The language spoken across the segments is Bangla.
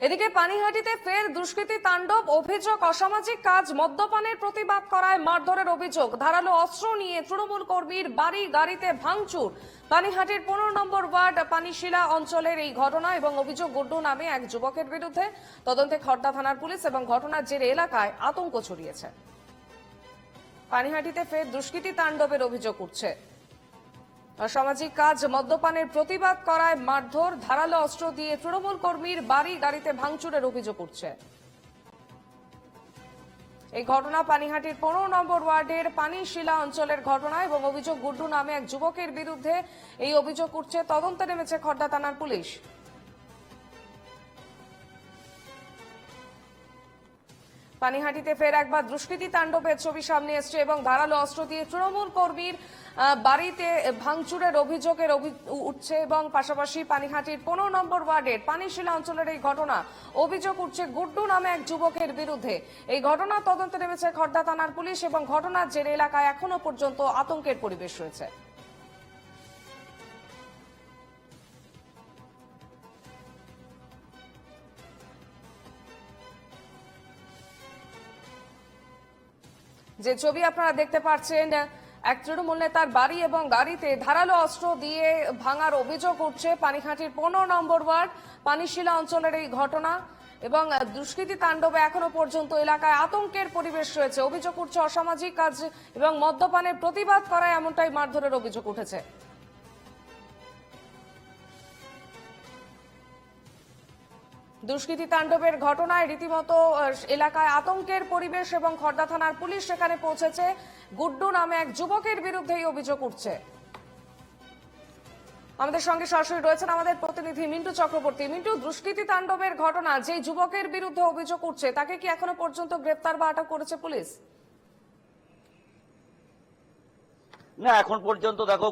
এদিকে পানিহাটিতে ফের দুষ্কৃতী তাণ্ডব, অভিযোগ, অসামাজিক কাজ, মদ্যপানের প্রতিবাদ করায় মারধরের অভিযোগ। ধারালো অস্ত্র নিয়ে তৃণমূল কর্মীর বাড়ি গাড়িতে ভাঙচুর। পানিহাটির পনেরো নম্বর ওয়ার্ড, পানিশিলা অঞ্চলের এই ঘটনা এবং অভিযোগ গুড্ডু নামে এক যুবকের বিরুদ্ধে তদন্তে খড়দা থানার পুলিশ এবং ঘটনার জেরে এলাকায় আতঙ্ক ছড়িয়েছে। পানিহাটিতে ফের দুষ্কৃতী তাণ্ডবের অভিযোগ উঠছে। অসামাজিক কাজ, মদ্যপানের প্রতিবাদ করায় মারধর, ধারালো অস্ত্র দিয়ে তৃণমূল কর্মীর বাড়ি গাড়িতে ভাঙচুরের অভিযোগ উঠছে। এই ঘটনা পানিহাটির পনেরো নম্বর ওয়ার্ডের পানিশিলা অঞ্চলের ঘটনা এবং অভিযোগ গুড্ডু নামে এক যুবকের বিরুদ্ধে এই অভিযোগ উঠছে। তদন্তে নেমেছে খড়দা থানার পুলিশ। পানিহাটিতে ফের একবার দুষ্কৃতী তাণ্ডবের ছবি সামনে এসছে এবং ধারালো অস্ত্র দিয়ে তৃণমূল কর্মীর বাড়িতে ভাঙচুরের অভিযোগের উঠছে এবং পাশাপাশি পানিহাটির পনেরো নম্বর ওয়ার্ডের পানিশিলা অঞ্চলের এই ঘটনা, অভিযোগ উঠছে গুড্ডু নামে এক যুবকের বিরুদ্ধে। এই ঘটনা তদন্তে নেমেছে খড়দা থানার পুলিশ এবং ঘটনার জেরে এলাকায় এখনও পর্যন্ত আতঙ্কের পরিবেশ রয়েছে। যে ছবি আপনারা দেখতে পাচ্ছেন, এক তৃণমূল নেতার বাড়ি এবং গাড়িতে ধারালো অস্ত্র দিয়ে ভাঙার অভিযোগ উঠছে পানিঘাটির পনেরো নম্বর ওয়ার্ড পানিশিলা অঞ্চলের এই ঘটনা এবং দুষ্কৃতি তাণ্ডবে এখনও পর্যন্ত এলাকায় আতঙ্কের পরিবেশ রয়েছে। অভিযোগ উঠছে অসামাজিক কাজ এবং মদ্যপানের প্রতিবাদ করায় এমনটাই মারধরের অভিযোগ উঠেছে। দুষ্কৃতী তাণ্ডবের ঘটনায় রীতিমতো এলাকায় আতঙ্কের পরিবেশ এবং খড়দা থানার পুলিশ সেখানে পৌঁছেছে। গুড্ডু নামে এক যুবকের বিরুদ্ধে এই অভিযোগ উঠছে। আমাদের সঙ্গে সরাসরি রয়েছেন আমাদের প্রতিনিধি মিন্টু চক্রবর্তী। মিন্টু, দুষ্কৃতী তাণ্ডবের ঘটনা যে যুবকের বিরুদ্ধে অভিযোগ উঠছে, তাকে কি এখনও পর্যন্ত গ্রেপ্তার বা আটক করেছে পুলিশ? না এখন পর্যন্ত দেখো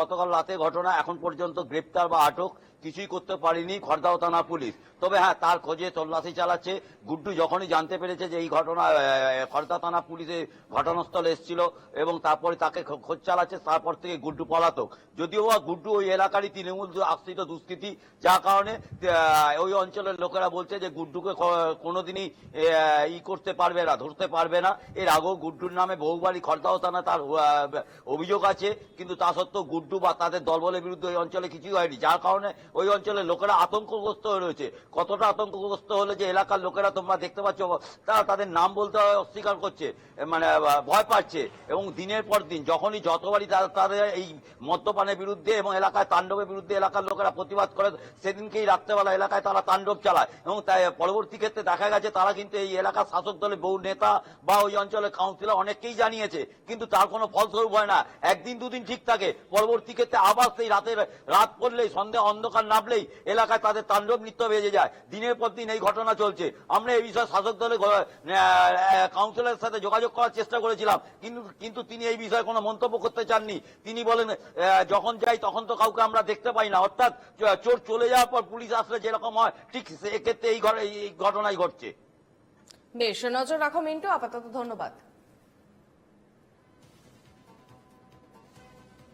গতকাল রাতে ঘটনা এখন পর্যন্ত গ্রেপ্তার বা আটক কিছুই করতে পারিনি খড়দাও থানা পুলিশ। তবে হ্যাঁ তার খোঁজে তল্লাশি চালাচ্ছে। গুড্ডু যখনই জানতে পেরেছে যে এই ঘটনা খড়দা থানা পুলিশে ঘটনাস্থলে এসেছিল এবং তারপরে তাকে খোঁজ চালাচ্ছে তারপর থেকে গুড্ডু পলাতক। যদিও গুড্ডু ওই এলাকারই তৃণমূল আশ্রিত দুষ্কৃতী যার কারণে ওই অঞ্চলের লোকেরা বলছে যে গুড্ডুকে কোনোদিনই ই করতে পারবে না ধরতে পারবে না। এর আগেও গুড্ডুর নামে বহুবারই খড়দাও থানা তার আহ, অভিযোগ আছে, কিন্তু তা সত্ত্বেও গুড্ডু বা তাদের দলবলের বিরুদ্ধে ওই অঞ্চলে কিছুই হয়নি। যার কারণে ওই অঞ্চলের লোকেরা আতঙ্কগ্রস্ত হয়ে রয়েছে। কতটা আতঙ্কগ্রস্ত হলে যে এলাকার লোকেরা তোমরা দেখতে পাচ্ছ তারা তাদের নাম বলতে অস্বীকার করছে মানে ভয় পাচ্ছে। এবং দিনের পর দিন যখনই যতবারই তাদের এই মদ্যপানের বিরুদ্ধে এবং এলাকায় তাণ্ডবের বিরুদ্ধে এলাকার লোকেরা প্রতিবাদ করে, সেদিনকেই রাত্রেবেলা এলাকায় তারা তাণ্ডব চালায়। এবং তাই পরবর্তী ক্ষেত্রে দেখা গেছে, তারা কিন্তু এই এলাকার শাসক দলের বহু নেতা বা ওই অঞ্চলের কাউন্সিলর অনেককেই জানিয়েছে, কিন্তু তার কোনো ফলস্বরূপ হয় না। একদিন দুদিন ঠিক থাকে। পরবর্তী ক্ষেত্রে আবার সেই রাতের রাত পড়লেই, সন্ধ্যা অন্ধকার নামলেই এলাকায় তাদের তাণ্ডব নৃত্য বেজে যায়। দিনের পর দিন এই ঘটনা চলছে। আমরা এই বিষয়ে শাসক দলের কাউন্সিলরের সাথে যোগাযোগ করার চেষ্টা করেছিলাম। কিন্তু কিন্তু তিনি এই বিষয়ে কোনো মন্তব্য করতে চাননি। তিনি বলেন যখন যাই তখন তো কাউকে আমরা দেখতে পাই না। অর্থাৎ চোর চলে যাওয়ার পর পুলিশ আসলে যেরকম হয়, ঠিক এক্ষেত্রে এই ঘটনাই ঘটছে। বেশ, নজর রাখো মিন্টু, আপাতত ধন্যবাদ।